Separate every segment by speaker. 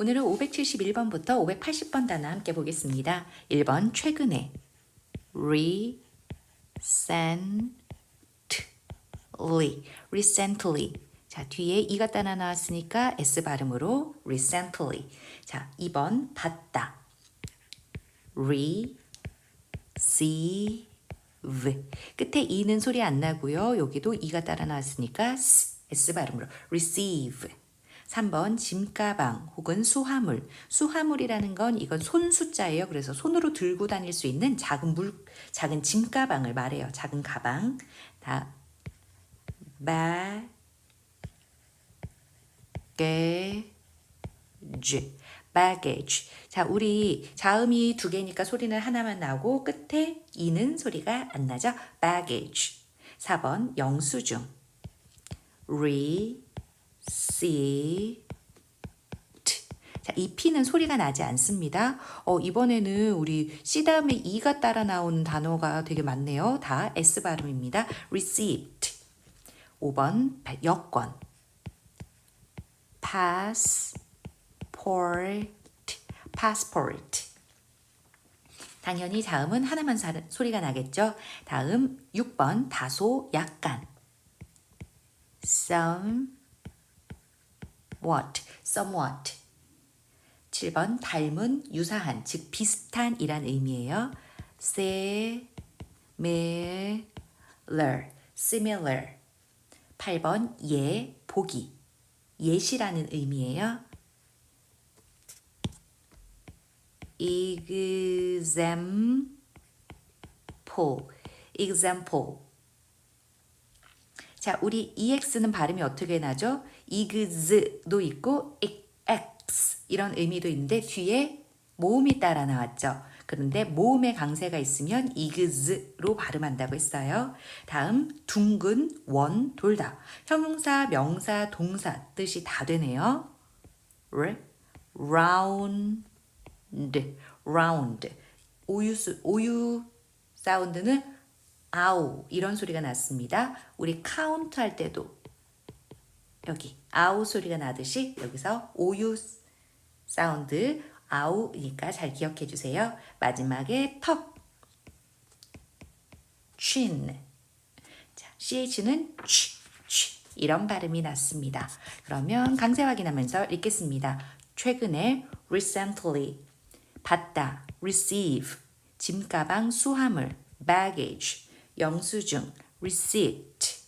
Speaker 1: 오늘은 571번부터 580번 단어 함께 보겠습니다. 1번 최근에. Recently. Recently. 자 뒤에 이가 따라 나왔으니까 s 발음으로 recently. 자 2번 받다. Receive. 끝에 이는 소리 안 나고요. 여기도 이가 따라 나왔으니까 s, s 발음으로. Receive 3번 짐가방 혹은 수화물. 수화물이라는 건 이건 손 숫자예요. 그래서 손으로 들고 다닐 수 있는 작은 물, 작은 짐가방을 말해요. 작은 가방. 다, baggage. baggage. 자, 우리 자음이 두 개니까 소리는 하나만 나고 끝에 이는 소리가 안 나죠? baggage. 4번 영수증. re see 자, 이 P는 소리가 나지 않습니다. 어, 이번에는 우리 C 다음에 E가 따라 나오는 단어가 되게 많네요. 다 S 발음입니다. receipt. 5번 여권. passport. passport. 당연히 다음은 하나만 사, 소리가 나겠죠. 다음 6번 다소 약간. some what, somewhat. 7번 닮은, 유사한, 즉 비슷한 이란 의미예요. similar, similar. 8번 예, 보기. 예시라는 의미예요. example, example. 자, 우리 ex는 발음이 어떻게 나죠? ex도 있고 x 이런 의미도 있는데 뒤에 모음이 따라 나왔죠. 그런데 모음의 강세가 있으면 ex로 발음한다고 했어요. 다음 둥근, 원, 돌다. 형용사, 명사, 동사 뜻이 다 되네요. round, round. 오유, 오유 사운드는 아우 이런 소리가 났습니다. 우리 카운트 할 때도 여기 아우 소리가 나듯이 여기서 오유 사운드 아우니까 잘 기억해 주세요. 마지막에 턱 chin 자, ch는 취, 취 이런 발음이 났습니다. 그러면 강세 확인하면서 읽겠습니다. 최근에 recently 받다 receive 짐가방 수화물 baggage 영수증 receipt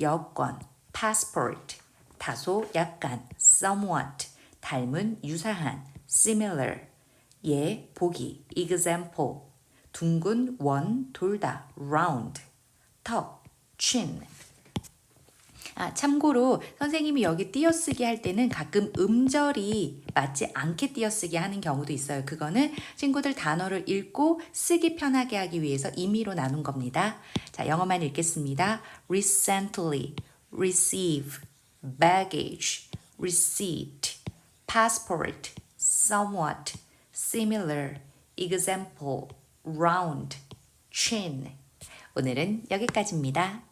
Speaker 1: 여권 passport 다소 약간 somewhat 닮은 유사한 similar 예 보기 example 둥근 원 돌다 round 턱 chin 아, 참고로 선생님이 여기 띄어쓰기 할 때는 가끔 음절이 맞지 않게 띄어쓰기 하는 경우도 있어요. 그거는 친구들 단어를 읽고 쓰기 편하게 하기 위해서 임의로 나눈 겁니다. 자, 영어만 읽겠습니다. recently, receive, baggage, receipt, passport, somewhat, similar, example, round, chin. 오늘은 여기까지입니다.